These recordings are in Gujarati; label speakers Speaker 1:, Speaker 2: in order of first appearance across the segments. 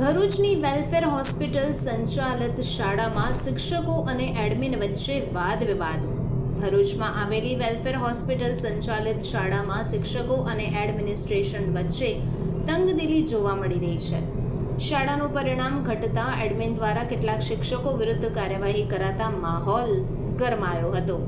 Speaker 1: ભરૂચની વેલફેર હોસ્પિટલ સંચાલિત શાળામાં શિક્ષકો અને એડમિન વચ્ચે વાદ વિવાદ. ભરૂચમાં આવેલી વેલફેર હોસ્પિટલ સંચાલિત શાળામાં શિક્ષકો અને એડમિનિસ્ટ્રેશન વચ્ચે તંગદિલી જોવા મળી રહી છે. શાળાનું પરિણામ ઘટતા એડમિન દ્વારા કેટલાક શિક્ષકો વિરુદ્ધ કાર્યવાહી કરાતા માહોલ ગરમાયો હતો.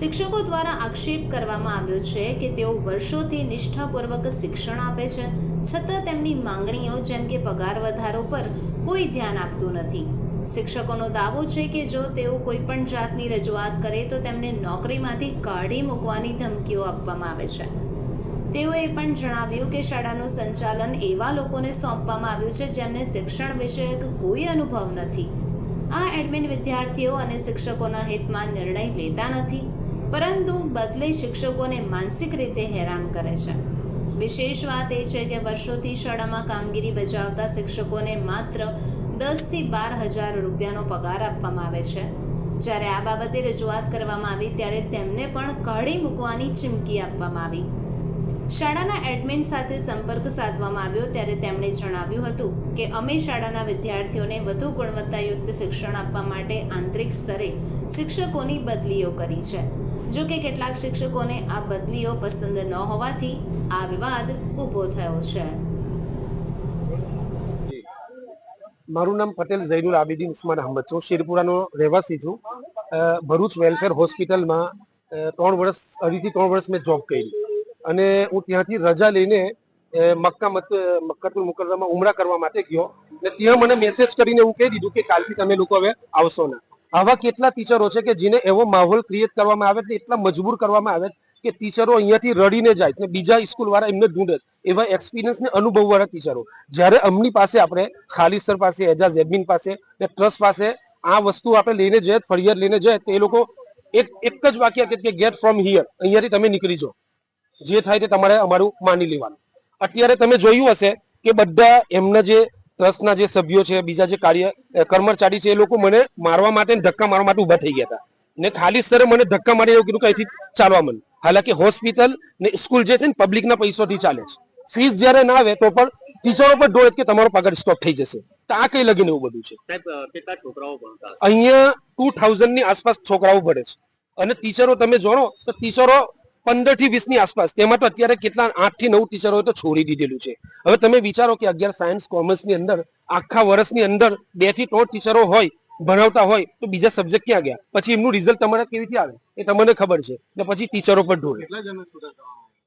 Speaker 1: શિક્ષકો દ્વારા આક્ષેપ કરવામાં આવ્યો છે કે તેઓ વર્ષોથી નિષ્ઠાપૂર્વક શિક્ષણ આપે છે છતાં તેમની માંગણીઓ જેમ કે પગાર વધારો પર કોઈ ધ્યાન આપતું નથી. શિક્ષકોનો દાવો છે કે જો તેઓ કોઈ પણ જાતની રજૂઆત કરે તો તેમને નોકરીમાંથી કાઢી મૂકવાની ધમકીઓ આપવામાં આવે છે. તેઓએ પણ જણાવ્યું કે શાળાનું સંચાલન એવા લોકોને સોંપવામાં આવ્યું છે જેમને શિક્ષણ વિષયક કોઈ અનુભવ નથી. આ એડમિન વિદ્યાર્થીઓ અને શિક્ષકોના હિતમાં નિર્ણય લેતા નથી, પરંતુ બદલે શિક્ષકોને માનસિક રીતે હેરાન કરે છે. વિશેષ વાત એ છે કે વર્ષોથી શાળામાં કામગીરી બજાવતા શિક્ષકોને માત્ર દસથી બાર હજાર રૂપિયાનો પગાર આપવામાં આવે છે. જ્યારે આ બાબતે રજૂઆત કરવામાં આવી ત્યારે તેમને પણ કાઢી મૂકવાની ચીમકી આપવામાં આવી. શાળાના એડમિન સાથે સંપર્ક સાધવામાં આવ્યો ત્યારે તેમણે જણાવ્યું હતું કે અમે શાળાના વિદ્યાર્થીઓને વધુ ગુણવત્તાયુક્ત શિક્ષણ આપવા માટે આંતરિક સ્તરે શિક્ષકોની બદલીઓ કરી છે. જો કે કેટલાક શિક્ષકોને આ બદલીઓ પસંદ ન હોવાથી આ વિવાદ ઊભો થયો છે.
Speaker 2: મારું નામ પટેલ ઝૈનુલ આબિદીન ઉસ્માન અહમદ છું. શિરપુરાનો રહેવાસી છું. ભરૂચ વેલફેર હોસ્પિટલમાં ત્રણ વર્ષ, અઢીથી ત્રણ વર્ષ મેં જોબ કરી. અને હું ત્યાંથી રજા લઈને મક્કા મત મક્કતુલ મુકર્રમમાં ઉમરા કરવા માટે ગયો. અને ત્યાં મને મેસેજ કરીને એવું કહી દીધું કે કાલથી તમે લોકો હવે આવશો ના. આવા કેટલા ટીચરો છે કે જેને એવો માહોલ ક્રિએટ કરવામાં આવે એટલા મજબૂર કરવામાં આવે કે ટીચરો અહીંયાથી રડીને જાય ને બીજા સ્કૂલ વાળા એમને ઢૂંઢે એવા એક્સપિરિયન્સ ને અનુભવ વાળા ટીચરો. જ્યારે અમની પાસે આપણે ખાલી સર પાસે, એજાઝ એડમિન પાસે ને ટ્રસ્ટ પાસે આ વસ્તુ આપણે લઈને જઈએ, ફરિયાદ લઈને જઈએ, તો એ લોકો એક એક જ વાક્ય કે ગેટ ફ્રોમ હિયર અહીંયાથી તમે નીકળી જાઓ. જે થાય તે તમારે અમારું માની લેવાનું. અત્યારે તમે જોયું હશે કે બધા એમના જે ટ્રસ્ટના જે સભ્યો છે બીજા જે કાર્ય કર્મચારી છે એ લોકો મને મારવા માટે ને ધક્કા મારવા માટે ઊભા થઈ ગયા હતા. ને ખાલી સરે મને ધક્કા મારી એવું કીધું કે અહીંથી ચાલવા મને. હાલાકી હોસ્પિટલ ને સ્કૂલ જે છે ને પબ્લિકના પૈસાથી ચાલે છે. ફીસ જ્યારે ના આવે તો પણ ટીચરો પર ડોળે કે તમારો પગાર સ્ટોપ થઈ જશે. તો આ કઈ લગીને એવું બધું છે.
Speaker 3: કેટલા છોકરાઓ ભણતા
Speaker 2: અહીંયા ટુ થાઉઝન્ડની આસપાસ છોકરાઓ ભણે છે. અને ટીચરો તમે જોણો તો ટીચરો પંદરથી વીસની આસપાસ. તેમાં તો અત્યારે કેટલા આઠથી નવ ટીચરોએ તો છોડી દીધેલું છે. હવે તમે વિચારો કે અગિયાર સાયન્સ કોમર્સની અંદર આખા વર્ષની અંદર બેથી ત્રણ ટીચરો હોય ભણાવતા હોય તો બીજા સબ્જેક્ટ ક્યાં ગયા? પછી એમનું રિઝલ્ટ તમારે કેવી રીતે આવે? એ તમને ખબર છે. ને પછી ટીચરો પર ઢોળે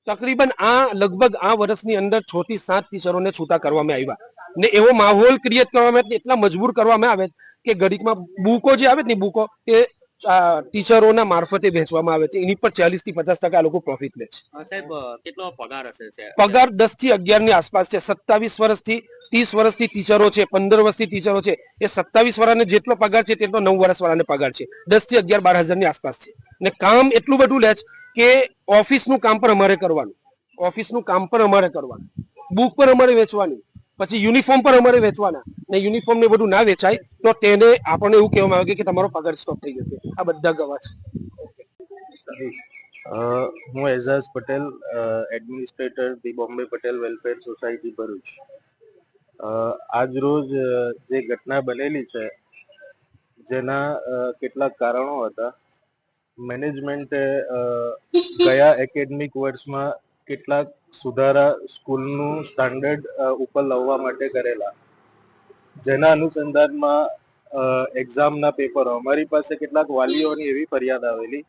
Speaker 2: તકરીબન આ લગભગ આ વર્ષની અંદર છ થી સાત ટીચરોને છૂટા કરવામાં આવ્યા. ને એવો માહોલ ક્રિએટ કરવામાં એટલા મજબૂર કરવામાં આવે કે ગરીબમાં બુકો જે આવે ને બુકો એ ટીચરોના મારફતે વેચવામાં આવે છે. એની પર ચાલીસથી પચાસ ટકા લોકો પ્રોફિટ લે છે.
Speaker 3: સાહેબ કેટલો પગાર હશે
Speaker 2: પગાર દસથી અગિયારની આસપાસ છે. સત્તાવીસ વર્ષથી ત્રીસ વર્ષથી ટીચરો છે પંદર વર્ષથી ટીચરો છે. એ સત્તાવીસ વાળાને જેટલો પગાર છે તેટલો નવ વર્ષ વાળાને પગાર છે. દસથી અગિયાર બાર હજારની આસપાસ છે. ને કામ એટલું બધું લે છે કે ઓફિસનું કામ પણ અમારે કરવાનું. ઓફિસનું કામ પણ અમારે કરવાનું. બુક પણ અમારે વેચવાની. પછી યુનિફોર્મ પણ અમારે વેચવાના. ને યુનિફોર્મ ને બધું ના વેચાય, તો તેને આપણને એવું કહેવામાં આવે કે તમારો પગાર સ્ટોપ થઈ જશે. આ બધા ગવા છે
Speaker 4: હું Ejaz Patel administrator the Bombay Patel welfare society Bharuch. આજ રોજ જે ઘટના બનેલી છે, જેના કેટલાક કારણો હતા. મેનેજમેન્ટે ગયા એકેડમિક વર્ષમાં કેટલાક સુધારા સ્કૂલનું સ્ટાન્ડર્ડ ઉપર લાવવા માટે કરેલા. જેના અનુસંધાનમાં એક્ઝામના પેપરો. અમારી પાસે કેટલાક વાલીઓની એવી ફરિયાદ આવેલી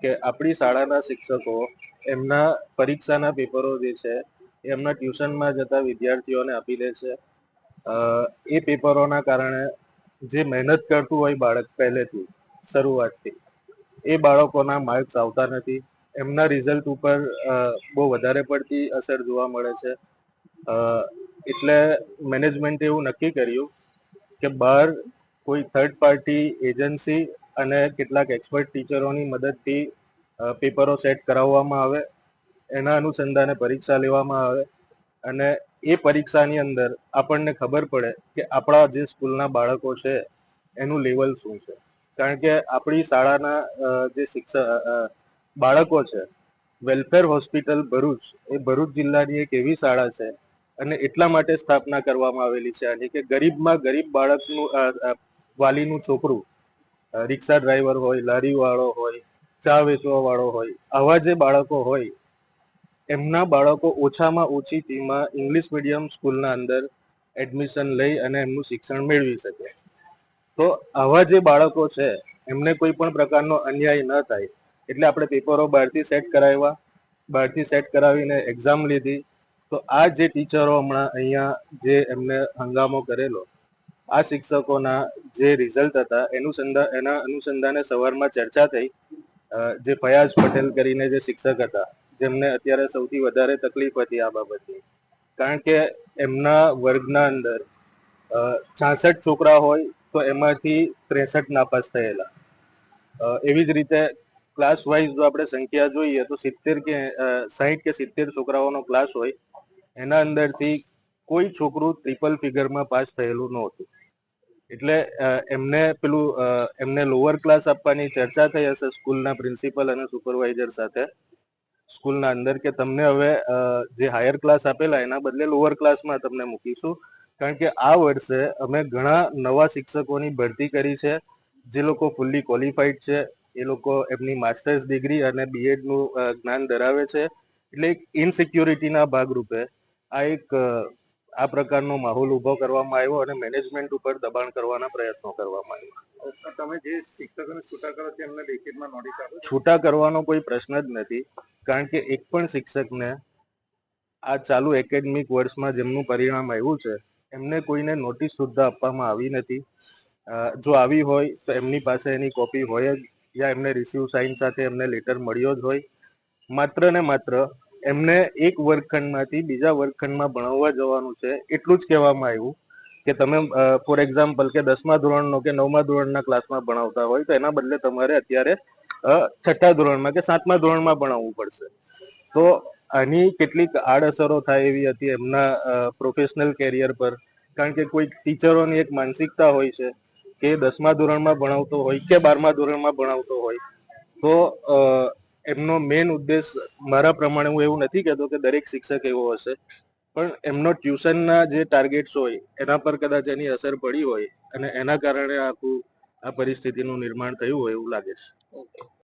Speaker 4: કે આપણી શાળાના શિક્ષકો એમના પરીક્ષાના પેપરો જે છે એમના ટ્યુશનમાં જતા વિદ્યાર્થીઓને આપી દે છે. એ પેપરોના કારણે જે મહેનત કરતું હોય બાળક પહેલેથી, શરૂઆતથી, એ બાળકોના માર્ક્સ આવતા નથી. એમના રિઝલ્ટ ઉપર બહુ વધારે પડતી અસર જોવા મળે છે. એટલે મેનેજમેન્ટે એવું નક્કી કર્યું કે બહાર કોઈ થર્ડ પાર્ટી એજન્સી અને કેટલાક એક્સપર્ટ ટીચરોની મદદથી પેપરો સેટ કરાવવામાં આવે, એના અનુસંધાને પરીક્ષા લેવામાં આવે અને એ પરીક્ષાની અંદર આપણને ખબર પડે કે આપણા જે સ્કૂલના બાળકો છે, એનું લેવલ શું છે. કારણ કે આપણી શાળાના જે શિક્ષક બાળકો છે. વેલફેર હોસ્પિટલ ભરૂચ, એ ભરૂચ જિલ્લાની એક એવી શાળા છે અને એટલા માટે સ્થાપના કરવામાં આવેલી છે આની કે ગરીબમાં ગરીબ બાળકનું વાલીનું છોકરું રિક્ષા ડ્રાઈવર હોય લારી વાળો હોય, ચા વેચવા વાળો હોય, આવા જે બાળકો હોય, એમના બાળકો ઓછામાં ઓછી ફીમાં ઇંગ્લિશ મીડિયમ સ્કૂલના અંદર એડમિશન લઈ અને એમનું શિક્ષણ મેળવી શકે. તો આવા જે બાળકો છે, એમને કોઈ પણ પ્રકારનો અન્યાય ન થાય. એટલે આપણે પેપરો બહારથી સેટ કરાવ્યા. બહારથી સેટ કરાવીને એક્ઝામ લીધી. તો આ જે ટીચરો હમણાં અહીંયા જે એમને હંગામો કરેલો, આ શિક્ષકોના જે રિઝલ્ટ હતા, એનું એના અનુસંધાને સવારમાં ચર્ચા થઈ. જે ફયાઝ પટેલ કરીને જે શિક્ષક હતા, જેમને અત્યારે સૌથી વધારે તકલીફ હતી આ બાબતની. કારણ કે એમના વર્ગના અંદર છાસઠ છોકરા હોય તો એમાંથી ત્રેસઠ નાપાસ થયેલા. એવી જ રીતે ક્લાસ વાઇઝ જો આપણે સંખ્યા જોઈએ તો સિત્તેર કે સાહીઠ કે સિત્તેર છોકરાઓનો ક્લાસ હોય, એના અંદરથી કોઈ છોકરું ટ્રિપલ ફિગરમાં પાસ થયેલું નહોતું. એટલે એમને પેલું એમને લોઅર ક્લાસ આપવાની ચર્ચા થઈ હશે સ્કૂલના પ્રિન્સિપલ અને સુપરવાઇઝર સાથે. સ્કૂલના અંદર કે તમને હવે જે હાયર ક્લાસ આપેલા એના બદલે લોઅર ક્લાસમાં તમને મૂકીશું. કારણ કે આ વર્ષે અમે ઘણા નવા શિક્ષકોની ભરતી કરી છે. જે લોકો ફૂલ્લી ક્વોલિફાઈડ છે. એ લોકો એમની માસ્ટર્સ ડિગ્રી અને બીએડનું જ્ઞાન ધરાવે છે. એટલે એક ઇનસિક્યોરિટીના ભાગરૂપે આ એક આ પ્રકારનો માહોલ ઊભો કરવામાં આવ્યો અને મેનેજમેન્ટ ઉપર દબાણ કરવાના પ્રયત્નો કરવામાં આવ્યા.
Speaker 5: તમે જે શિક્ષકોને છૂટા કરો છો એમને લેખિતમાં નોટિસ આપો
Speaker 4: છૂટા કરવાનો કોઈ પ્રશ્ન જ નથી કારણ કે એક પણ શિક્ષકને આ ચાલુ એકેડમિક વર્ષમાં જેમનું પરિણામ આવ્યું છે એમને કોઈને નોટિસ સુદ્ધા આપવામાં આવી નથી. જો આવી હોય તો એમની પાસે એની કોપી હોય જ યા એમને રિસીવ સાઇન સાથે એમને લેટર મળ્યો જ હોય. માત્ર ને માત્ર એમને એક વર્ગખંડમાંથી બીજા વર્ગખંડમાં ભણાવવા જવાનું છે, એટલું જ કહેવામાં આવ્યું કે તમે ફોર એક્ઝામ્પલ કે દસમા ધોરણનો કે નવમા ધોરણના ક્લાસમાં ભણાવતા હોય, તો એના બદલે તમારે અત્યારે છઠ્ઠા ધોરણમાં કે સાતમા ધોરણમાં ભણાવવું પડશે. તો આની કેટલીક આડઅસરો થાય એવી હતી એમના પ્રોફેશનલ કેરિયર પર. કારણ કે કોઈ ટીચરોની એક માનસિકતા હોય છે કે દસમા ધોરણમાં ભણાવતો હોય કે બારમા ધોરણમાં ભણાવતો હોય, તો એમનો મેઇન ઉદ્દેશ મારા પ્રમાણે હું એવું નથી કહેતો કે દરેક શિક્ષક એવો હશે, પણ એમનો ટ્યુશનના જે ટાર્ગેટ્સ હોય, એના પર કદાચ એની અસર પડી હોય અને એના કારણે આખું આ પરિસ્થિતિનું નિર્માણ થયું હોય એવું લાગે છે.